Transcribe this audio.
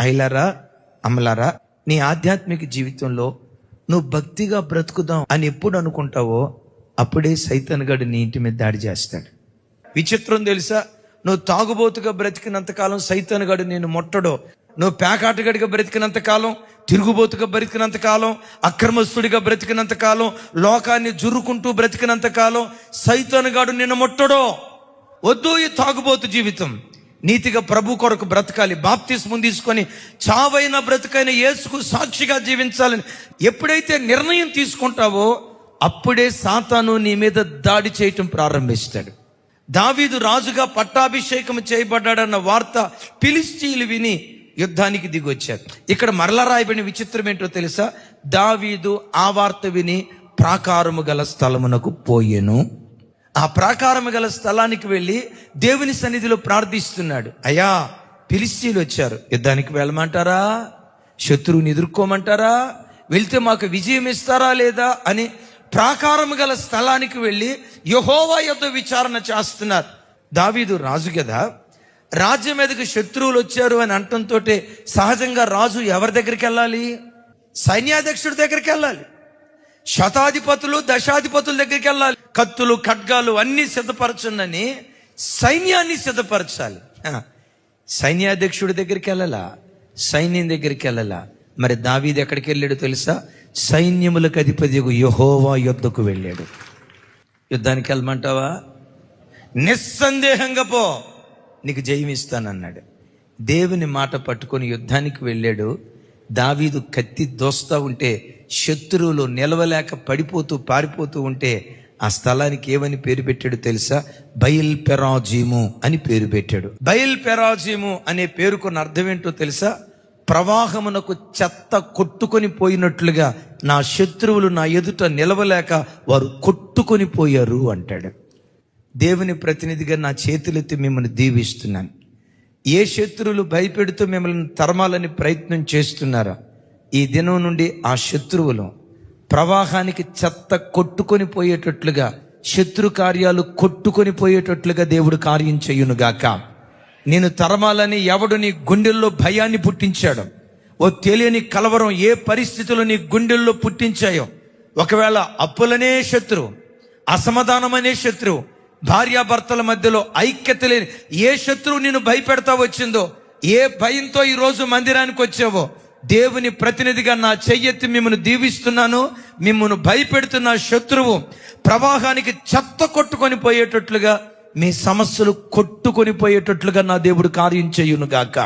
ఐలారా అమలారా నీ ఆధ్యాత్మిక జీవితంలో నువ్వు భక్తిగా బ్రతుకుదాం అని ఎప్పుడు అనుకుంటావో అప్పుడే సైతన్గాడు నీ ఇంటి మీద దాడి చేస్తాడు. విచిత్రం తెలుసా? నువ్వు తాగుబోతుగా బ్రతికినంత కాలం నేను ముట్టడో. నువ్వు పేకాటగడిగా బ్రతికినంత కాలం తిరుగుబోతుగా బ్రతికినంత కాలం అక్రమస్తుడిగా బ్రతికినంత కాలం లోకాన్ని జురుకుంటూ బ్రతికినంత కాలం సైతాన్ గాడు నిన్ను ముట్టడో. వద్దు ఈ తాగుబోతు జీవితం. నీతిగా ప్రభు కొరకు బ్రతకాలి. బాప్తిస్మం తీసుకొని చావైన బ్రతుకైన యేసుకు సాక్షిగా జీవించాలని ఎప్పుడైతే నిర్ణయం తీసుకుంటావో అప్పుడే సాతాను నీ మీద దాడి చేయటం ప్రారంభిస్తాడు. దావీదు రాజుగా పట్టాభిషేకం చేయబడ్డాడన్న వార్త పిలిస్తీలు విని యుద్ధానికి దిగొచ్చారు. ఇక్కడ మరల రాయబడిన విచిత్రం ఏంటో తెలుసా? దావీదు ఆ వార్త విని ప్రాకారము గల స్థలమునకు పోయెను. ఆ ప్రాకారం గల స్థలానికి వెళ్ళి దేవుని సన్నిధిలో ప్రార్థిస్తున్నాడు. అయ్యా పిలిస్తీలు వచ్చారు. యుద్ధానికి వెళ్ళమంటారా? శత్రువుని ఎదుర్కోమంటారా? వెళ్తే మాకు విజయం ఇస్తారా లేదా? అని ప్రాకారము గల స్థలానికి వెళ్ళి యహోవా యొద్ద విచారణ చేస్తున్నారు. దావీదు రాజు కదా. రాజ్యం మీదకి శత్రువులు వచ్చారు అని అంటంతో సహజంగా రాజు ఎవరి దగ్గరికి వెళ్ళాలి? సైన్యాధ్యక్షుడి దగ్గరికి వెళ్ళాలి. శతాధిపతులు దశాధిపతుల దగ్గరికి వెళ్ళాలి. కత్తులు ఖడ్గాలు అన్ని సిద్ధపరచుందని సైన్యాన్ని సిద్ధపరచాలి. సైన్యాధ్యక్షుడి దగ్గరికి వెళ్ళాలా? సైన్యం దగ్గరికి వెళ్ళాలా? మరి దావీది ఎక్కడికి వెళ్ళాడు తెలుసా? సైన్యములకు అధిపతి యహోవా యుద్ధకు వెళ్ళాడు. యుద్ధానికి వెళ్ళమంటావా? నిస్సందేహంగా పో నీకు జయమిస్తానన్నాడు దేవుని మాట పట్టుకొని యుద్ధానికి వెళ్ళాడు. దావీదు కత్తి దోస్తా ఉంటే శత్రువులు నిలవలేక పడిపోతూ పారిపోతూ ఉంటే ఆ స్థలానికి ఏమని పేరు పెట్టాడు తెలుసా? బయల్ పెరాజీము అని పేరు పెట్టాడు. బయల్ పెరాజీము అనే పేరుకున్న అర్థం ఏంటో తెలుసా? ప్రవాహమునకు చెత్త కొట్టుకొని పోయినట్లుగా నా శత్రువులు నా ఎదుట నిలవలేక వారు కొట్టుకొని పోయారు అంటాడు. దేవుని ప్రతినిధిగా నా చేతులెత్తి మిమ్మల్ని దీవిస్తున్నాను. ఏ శత్రువులు భయపెడుతూ మిమ్మల్ని తరమాలని ప్రయత్నం చేస్తున్నారా? ఈ దినం నుండి ఆ శత్రువులు ప్రవాహానికి చెత్త కొట్టుకొని పోయేటట్లుగా శత్రు కార్యాలు కొట్టుకొని పోయేటట్లుగా దేవుడు కార్యం చేయునుగాక. నేను తరమాలని ఎవడు నీ గుండెల్లో భయాన్ని పుట్టించాడు? ఓ తెలియని కలవరం ఏ పరిస్థితులు నీ గుండెల్లో పుట్టించాయో? ఒకవేళ అప్పులనే శత్రువు అసమాధానమనే శత్రువు భార్యాభర్తల మధ్యలో ఐక్యత లేని ఏ శత్రువు నేను భయపెడతా వచ్చిందో ఏ భయంతో ఈ రోజు మందిరానికి వచ్చావో దేవుని ప్రతినిధిగా నా చెయ్యెత్తి మిమ్మల్ని దీవిస్తున్నాను మిమ్మల్ని భయపెడుతున్న శత్రువు ప్రవాహానికి చెత్త కొట్టుకొని పోయేటట్లుగా మీ సమస్యలు కొట్టుకొని పోయేటట్లుగా నా దేవుడు కార్యం చేయును గాక